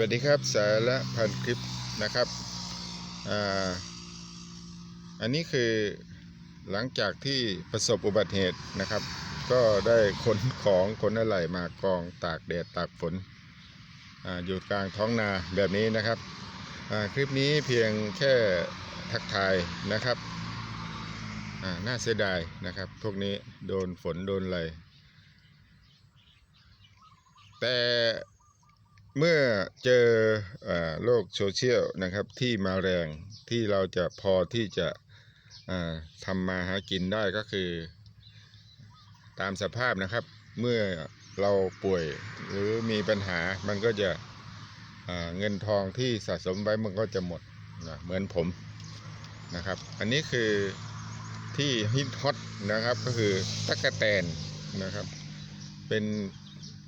วัสดีครับสาระพันคลิปนะครับอ่าอันนี้คือหลังจากที่ประสบอุบัติเหตุนะครับ ก็ได้ขนของขนอะไรมากองตากแดดตากฝนออยู่กลางท้องนาแบบนี้นะครับคลิปนี้เพียงแค่ทักทายนะครับน่าเสียดายนะครับ พวกนี้โดนฝนโดนอะไรแต่ เมื่อเจออโลกโซเชียลนะครับที่มาแรงที่เราจะพอที่จะทำมาหากินได้ก็คือ ตามสภาพนะครับ เมื่อเราป่วยหรือมีปัญหามันก็จะเงินทองที่สะสมไว้มันก็จะหมดนะเหมือนผมนะครับ อันนี้คือที่ฮิตฮอตนะครับก็คือตั๊กแตนนะครับ เป็น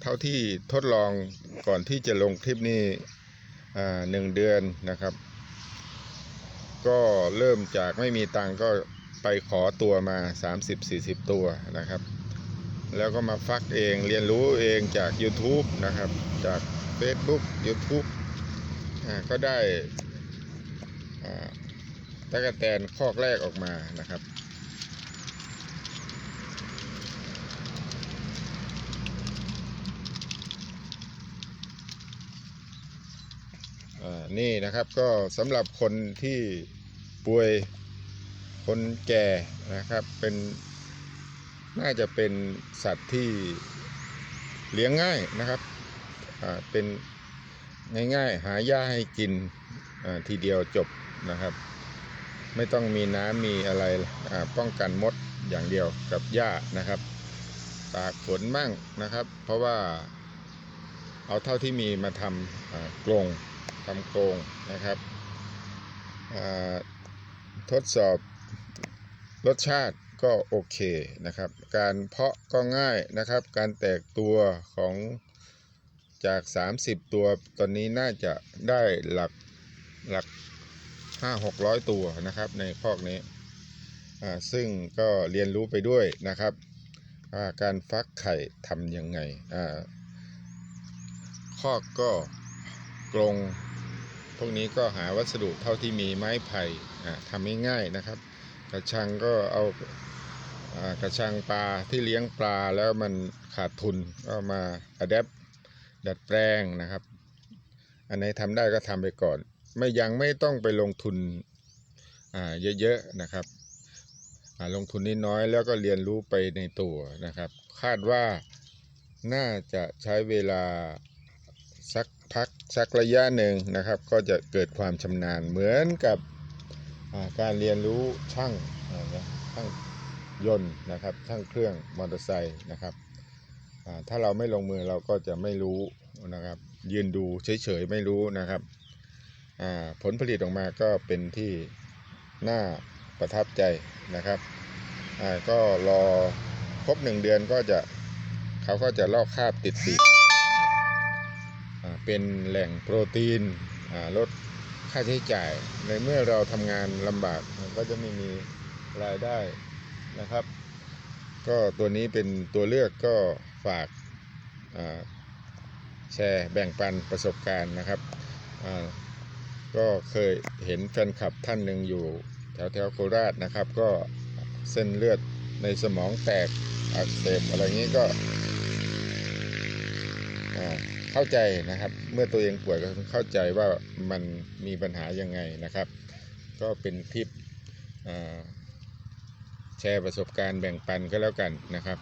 เท่าที่ทดลองก่อนที่จะลงคลิปนี้อ่หนึ่งเดือนนะครับ ก็เริ่มจากไม่มีตังก็ไปขอตัวมา 30-40 ตัวนะครับ แล้วก็มาฟักเองเรียนรู้เองจาก YouTube นะครับ จาก Facebook YouTube ก็ได้ตะกแตนคอกแรกออกมานะครับ นี่นะครับก็สำหรับคนที่ป่วยคนแก่นะครับเป็นน่าจะเป็นสัตว์ที่เลี้ยงง่ายนะครับเป็นง่ายๆ หาหญ้าให้กินทีเดียวจบนะครับ ไม่ต้องมีน้ำมีอะไรป้องกันมดอย่างเดียวกับหญ้านะครับตากฝนมั่งนะครับ เพราะว่าเอาเท่าที่มีมาทำกรง ทำโครงนะครับทดสอบรสชาติก็โอเคนะครับ การเพาะก็ง่ายนะครับ การแตกตัวของจาก 30 ตัวตอนนี้น่าจะได้หลักหลัก 5 600 ตัวนะครับในคอกนี้ซึ่งก็เรียนรู้ไปด้วยนะครับว่าการฟักไข่ทำยังไงคอกก็ กรงพวกนี้ก็หาวัสดุเท่าที่มีไม้ไผ่ทำง่ายๆนะครับ กระชังก็เอากระชังปลาที่เลี้ยงปลาแล้วมันขาดทุนก็มาอัดแอปดัดแปลงนะครับ อันไหนทำได้ก็ทำไปก่อน ไม่ยังไม่ต้องไปลงทุนเยอะๆนะครับลงทุนนิดน้อยแล้วก็เรียนรู้ไปในตัวนะครับ คาดว่าน่าจะใช้เวลาสัก พักสักระยะหนึ่งนะครับ ก็จะเกิดความชำนาญเหมือนกับการเรียนรู้ช่างช่างยนต์นะครับช่างเครื่องมอเตอร์ไซค์นะครับถ้าเราไม่ลงมือเราก็จะไม่รู้นะครับ ยืนดูเฉยๆไม่รู้นะครับผลผลิตออกมาก็เป็นที่น่าประทับใจนะครับก็รอครบหนึ่งเดือนก็จะเขาก็จะลอกคาบติดปีกอ่า เป็นแหล่งโปรตีนลดค่าใช้จ่าย ในเมื่อเราทำงานลำบากมันก็จะไม่มีรายได้นะครับ ก็ตัวนี้เป็นตัวเลือกก็ฝากแชร์แบ่งปันประสบการณ์นะครับ ก็เคยเห็นแฟนคลับท่านหนึ่งอยู่แถวแถวโคราชนะครับ ก็เส้นเลือดในสมองแตกอักเสบอะไรอย่างนี้ก็อ่า เข้าใจนะครับ เมื่อตัวเองป่วยก็เข้าใจว่ามันมีปัญหายังไงนะครับ ก็เป็นคลิปแชร์ประสบการณ์แบ่งปันก็แล้วกันนะครับ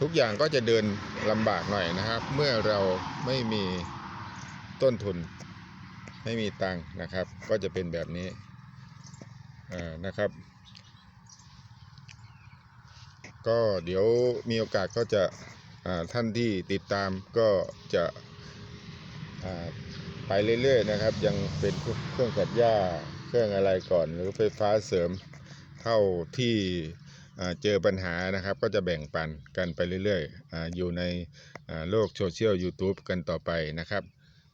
ทุกอย่างก็จะเดินลำบากหน่อยนะครับ เมื่อเราไม่มีต้นทุน ไม่มีตังค์นะครับ ก็จะเป็นแบบนี้นะครับ ก็เดี๋ยวมีโอกาสก็จะ ท่านที่ติดตามก็จะไปเรื่อยๆนะครับ ยังเป็นเครื่องตัดหญ้าเครื่องอะไรก่อน หรือไฟฟ้าเสริมเท่าที่เจอปัญหานะครับ ก็จะแบ่งปันกันไปเรื่อยๆออยู่ในโลกโซเชียล YouTube กันต่อไปนะครับ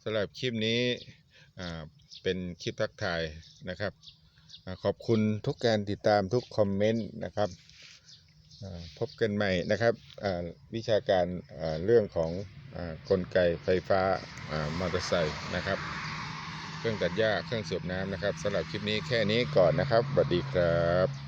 สำหรับคลิปนี้เป็นคลิปทักทายนะครับอขอบคุณทุกการติดตามทุกคอมเมนต์นะครับ พบกันใหม่นะครับวิชาการเรื่องของอกลไกไฟฟ้ามอเตอร์ไซค์นะครับ เครื่องตัดหญ้าเครื่องสูบน้ำนะครับสำหรับคลิปนี้แค่นี้ก่อนนะครับสวัสดีครับ